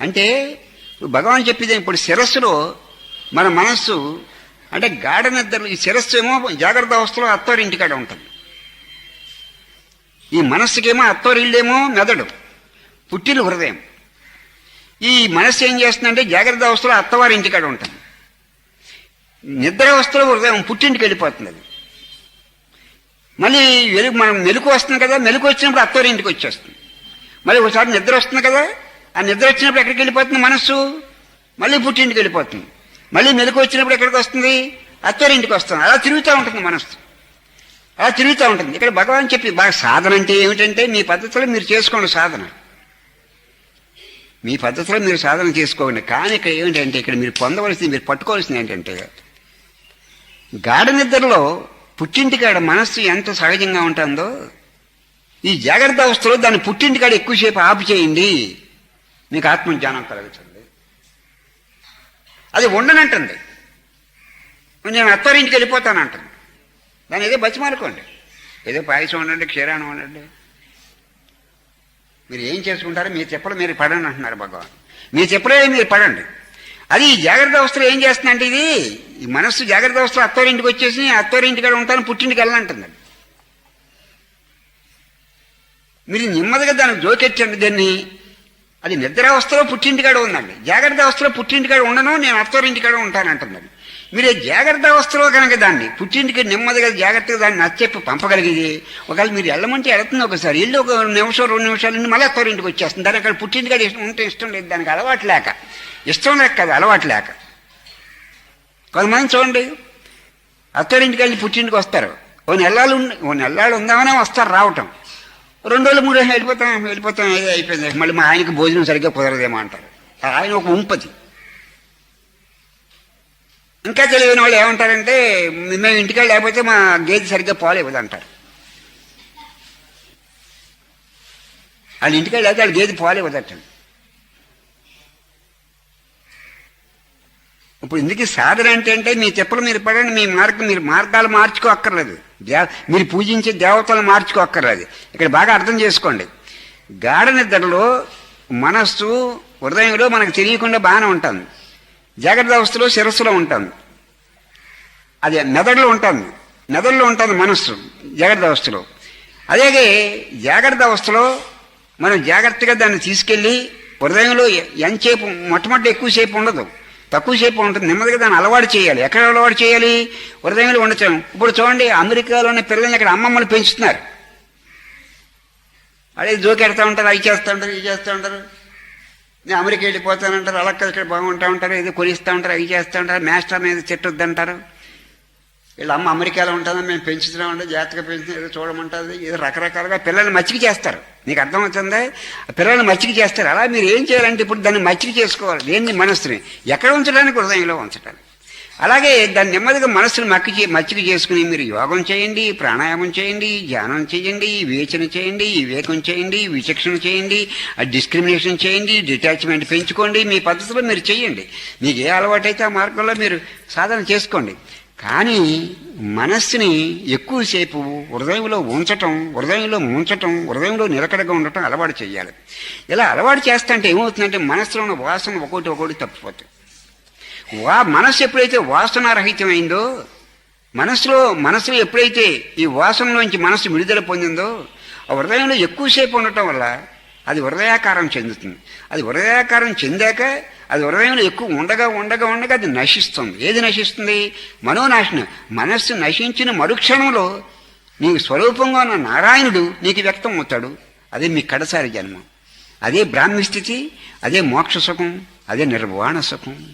అంటే భగవాన్ చెప్పేది ఇప్పుడు శిరస్సులో మన మనస్సు అంటే గాఢ నిద్ర ఈ శిరస్సు ఏమో జాగ్రత్త అవస్థలో అత్తవారింటికాడ ఉంటుంది. ఈ మనస్సుకేమో అత్తవారిల్లేమో మెదడు పుట్టిన హృదయం. ఈ మనస్సు ఏం చేస్తుందంటే జాగ్రత్త అవస్థలో అత్తవారి ఇంటికాడ ఉంటుంది. నిద్ర అవస్థలో హృదయం పుట్టింటికి వెళ్ళిపోతుంది అది. మళ్ళీ వెలుగు మనం మెలకు వస్తుంది కదా మెలకు వచ్చినప్పుడు అత్తవారి ఇంటికి వచ్చేస్తుంది. మళ్ళీ ఒకసారి నిద్ర వస్తుంది కదా ఆ నిద్ర వచ్చినప్పుడు ఎక్కడికి వెళ్ళిపోతుంది మనస్సు? మళ్ళీ పుట్టింటికి వెళ్ళిపోతుంది. మళ్ళీ మెలకు వచ్చినప్పుడు ఎక్కడికి వస్తుంది? అత్తరింటికి ఇంటికి వస్తుంది. అలా తిరుగుతూ ఉంటుంది మనస్సు. అలా తిరుగుతూ ఉంటుంది. ఇక్కడ భగవాన్ చెప్పి బాగా సాధన అంటే ఏమిటంటే మీ పద్ధతిలో మీరు చేసుకోండి సాధన. మీ పద్ధతిలో మీరు సాధన చేసుకోండి. కానీ ఇక్కడ ఏమిటంటే ఇక్కడ మీరు పొందవలసింది మీరు పట్టుకోవాల్సింది ఏంటంటే గాఢ నిద్రలో పుట్టింటికాడ మనస్సు ఎంత సహజంగా ఉంటుందో ఈ జాగ్రత్త అవస్థలో దాన్ని పుట్టింటికాడ ఎక్కువసేపు ఆపు చేయండి. మీకు ఆత్మజ్ఞానం కలుగుతుంది. అది ఉండనంటుంది. నేను అత్తారింటికి వెళ్ళిపోతానంటుంది. దాన్ని ఏదో బతిమాలుకోండి. ఏదో పాయసం ఉండండి క్షీరాణం ఉండండి మీరు ఏం చేసుకుంటారో మీరు చెప్పలు మీరు పడండి అంటున్నారు భగవాన్. మీరు చెప్పలే మీరు పడండి. అది ఈ జాగ్రత్త అవస్థలో ఏం చేస్తుందంటే ఇది ఈ మనస్సు జాగ్రత్త అవస్థలో అత్తవారింటికి వచ్చేసి అత్తవారింటికాడ ఉంటాను పుట్టింటికి వెళ్ళాలంటుంది మీరు నెమ్మదిగా దానికి జోకెచ్చండి దాన్ని. అది నిద్రావస్థలో పుట్టింటికాడ ఉందండి. జాగ్రత్త అవస్థలో పుట్టింటికాడ ఉండను నేను అత్తవారింటికాడ ఉంటానంటుందండి మీరు జాగ్రత్త అవస్థలో కనుక దాన్ని పుట్టింటికి నెమ్మదిగా జాగ్రత్తగా దాన్ని నచ్చెప్పి పంపగలిగేది ఒకవేళ మీరు వెళ్ళమంటే వెళ్తుంది ఒకసారి వెళ్ళి ఒక నిమిషం రెండు నిమిషాలు నుండి మళ్ళీ అత్తవారింటికి వచ్చేస్తుంది. దాని అక్కడ పుట్టింటికాడ ఇష్టం ఉంటే ఇష్టం లేదు దానికి అలవాటు లేక. ఇష్టం లేక కాదు అలవాటు లేక. కొంతమంది చూడండి అత్తవారింటికి వెళ్ళి పుట్టింటికి వస్తారు. ఓ నెలలు ఓ నెల్లాలు ఉందామనే వస్తారు రావటం. రెండు రోజులు మూడు రోజులు వెళ్ళిపోతాం వెళ్ళిపోతాం అదే అయిపోయింది. మళ్ళీ మా ఆయనకి భోజనం సరిగ్గా కుదరదేమో అంటారు. ఆయన ఒక ఉంపతి. ఇంకా తెలియని వాళ్ళు ఏమంటారంటే మేము ఇంటికి లేకపోతే మా గేదె సరిగ్గా పాలు ఇవ్వదు అంటారు వాళ్ళ ఇంటికి లేకపోతే వాళ్ళ గేదె పాలు అంటారు ఇప్పుడు ఇందుకు సాధన అంటే అంటే మీ చెప్పులు మీరు పడండి మీ మార్గం మీరు మార్గాలు మార్చుకో అక్కర్లేదు దేవ మీరు పూజించే దేవతలు మార్చుకో అక్కర్లేదు ఇక్కడ బాగా అర్థం చేసుకోండి. గాఢ నిద్రలో మనస్సు హృదయంలో మనకు తెలియకుండా బాగానే ఉంటుంది. జాగ్రత్త అవస్థలో శిరస్సులో ఉంటుంది. అది మెదడులో ఉంటుంది. మెదడులో ఉంటుంది మనస్సు జాగ్రత్త అవస్థలో. అలాగే జాగ్రత్త అవస్థలో మనం జాగ్రత్తగా దాన్ని తీసుకెళ్ళి హృదయంలో ఎంతసేపు మొట్టమొదటి ఎక్కువసేపు ఉండదు. తక్కువసేపు ఉంటుంది నెమ్మదిగా దాన్ని అలవాటు చేయాలి. ఎక్కడ అలవాటు చేయాలి? వృదయంలో ఉండటం ఇప్పుడు చూడండి అమెరికాలోని పిల్లల్ని ఇక్కడ అమ్మమ్మలు పెంచుతున్నారు. అదే జోకెడతా ఉంటారు అవి చేస్తూ ఉంటారు ఇవి చేస్తూ ఉంటారు. నేను అమెరికా వెళ్ళిపోతానంటారు అలా ఇక్కడ బాగుంటా ఉంటారు ఏదో కొనిస్తూ ఉంటారు అవి చేస్తూ ఉంటారు మాస్టర్ అనేది చెట్టు వద్దంటారు వీళ్ళ అమ్మ అమెరికాలో ఉంటుందని మేము పెంచుతున్నామంటే జాగ్రత్తగా పెంచుతున్నాం ఏదో చూడమంటుంది ఏదో రకరకాలుగా పిల్లల్ని మచ్చిక చేస్తారు. నీకు అర్థమవుతుంది ఆ పిల్లల్ని మచ్చిక చేస్తారు. అలా మీరు ఏం చేయాలంటే ఇప్పుడు దాన్ని మచ్చిక చేసుకోవాలి. దేన్ని? మనస్సుని. ఎక్కడ ఉంచడానికి? హృదయంలో ఉంచడానికి. అలాగే దాన్ని నెమ్మదిగా మనస్సును మక్కి మచ్చిక చేసుకుని మీరు యోగం చేయండి ప్రాణాయామం చేయండి ధ్యానం చేయండి వివేచన చేయండి వివేకం చేయండి విచక్షణ చేయండి ఆ డిస్క్రిమినేషన్ చేయండి డిటాచ్మెంట్ పెంచుకోండి. మీ పద్ధతిలో మీరు చేయండి మీకు ఏ అలవాటైతే ఆ మార్గంలో మీరు సాధన చేసుకోండి. కానీ మనస్సుని ఎక్కువసేపు హృదయంలో ఉంచటం హృదయంలో ముంచటం హృదయంలో నిలకడగా ఉండటం అలవాటు చేయాలి. ఇలా అలవాటు చేస్తుంటే ఏమవుతుందంటే మనస్సులో ఉన్న వాసన ఒకటి ఒకటి తప్పిపోతాయి వా మనస్సు ఎప్పుడైతే వాసనారహితమైందో మనసులో మనసులో ఎప్పుడైతే ఈ వాసనలోంచి మనస్సు విడుదల పొందిందో ఆ హృదయంలో ఎక్కువసేపు ఉండటం వల్ల అది హృదయాకారం చెందుతుంది. అది హృదయాకారం చెందాక అది హృదయంలో ఎక్కువ ఉండగా ఉండగా ఉండగా అది నశిస్తుంది. ఏది నశిస్తుంది? మనోనాశనం. మనస్సు నశించిన మరుక్షణంలో నీకు స్వరూపంగా ఉన్న నారాయణుడు నీకు వ్యక్తం అవుతాడు. అదే మీ కడసారి జన్మ. అదే బ్రాహ్మి స్థితి అదే మోక్ష సుఖం అదే నిర్వాణ సుఖం.